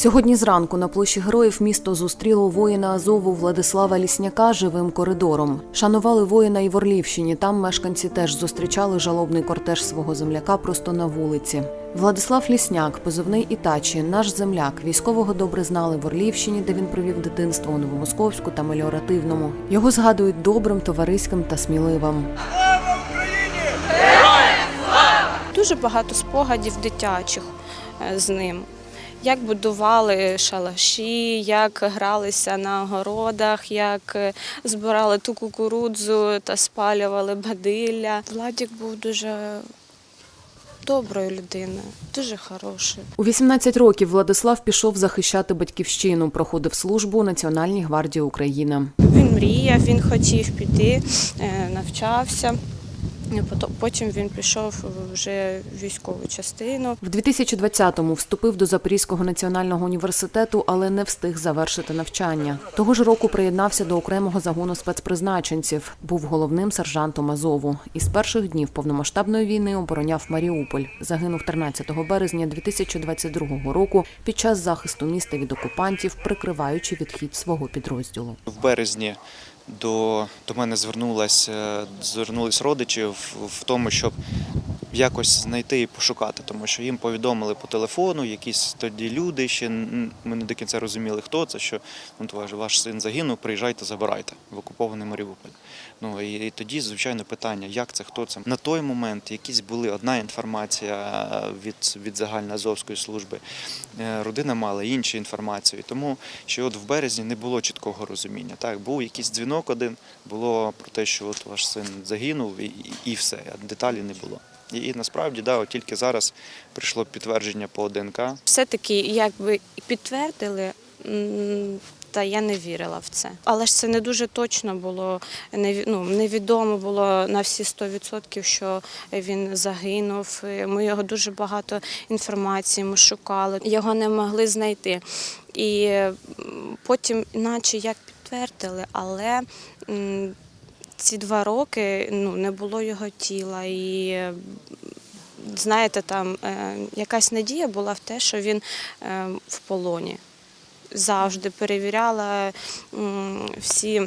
Сьогодні зранку на площі героїв місто зустріло воїна Азову Владислава Лісняка живим коридором. Шанували воїна і в Орлівщині. Там мешканці теж зустрічали жалобний кортеж свого земляка просто на вулиці. Владислав Лісняк, позивний Ітачі, наш земляк. Військового добре знали в Орлівщині, де він провів дитинство у Новомосковську та Меліоративному. Його згадують добрим, товариським та сміливим. Дуже багато спогадів дитячих е, з ним. Як будували шалаші, як гралися на городах, як е, збирали ту кукурудзу та спалювали бадилля. Владік був дуже доброю людиною, дуже хороший. У 18 років Владислав пішов захищати батьківщину, проходив службу у Національній гвардії України. Він мріяв, він хотів піти, е, навчався. Потім він пішов вже в військову частину. В 2020-му вступив до Запорізького національного університету, але не встиг завершити навчання. Того ж року приєднався до окремого загону спецпризначенців. Був головним сержантом Азову. І з перших днів повномасштабної війни обороняв Маріуполь. Загинув 13 березня 2022 року під час захисту міста від окупантів, прикриваючи відхід свого підрозділу. В березні до, до мене звернулись, звернулись родичі в, в тому, щоб якось знайти і пошукати, тому що їм повідомили по телефону, якісь тоді люди, ще ми не до кінця розуміли, хто це, що ну, ваш, син загинув, приїжджайте, забирайте в окупований Маріуполь. Ну і, і тоді, звичайно, питання, як це, хто це. На той момент якісь були одна інформація від, від загальноазовської служби. Е, Родина мала іншу інформацію. Тому що от в березні не було чіткого розуміння. Так, був якийсь дзвінок один, було про те, що от ваш син загинув, і, і все, а деталі не було. І, і насправді, да, от тільки зараз прийшло підтвердження по ДНК. все-таки якби підтвердили. Та я не вірила в це. Але ж це не дуже точно було. ну, невідомо було на всі 100%, що він загинув. Ми його дуже багато інформації ми шукали, його не могли знайти. І потім, наче як підтвердили, але ці два роки ну, не було його тіла. І знаєте, там е, якась надія була в те, що він е, в полоні. Завжди перевіряла всі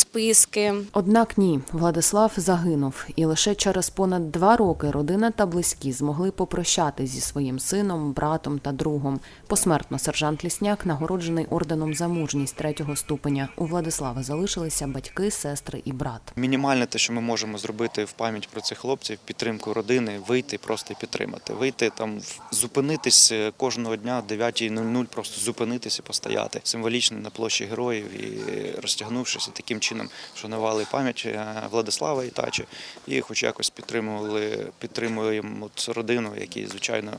списки. Однак ні, Владислав загинув, і лише через понад два роки родина та близькі змогли попрощати зі своїм сином, братом та другом. Посмертно сержант Лісняк нагороджений орденом за мужність третього ступеня. У Владислава залишилися батьки, сестри і брат. Мінімальне те, що ми можемо зробити в пам'ять про цих хлопців, підтримку родини, вийти, просто підтримати. Вийти там, зупинитись е, кожного дня о 9.00, просто зупинитись і постояти. Символічно на площі героїв і розтягнувшись, і таким чином шанували пам'ять е, Владислава Ітачі і хоч якось підтримували, підтримуємо цю родину, якій, звичайно,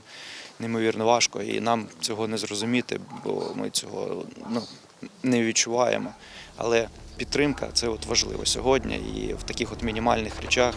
неймовірно важко, і нам цього не зрозуміти, бо ми цього ну, не відчуваємо. Але підтримка це от важливо сьогодні і в таких от мінімальних речах.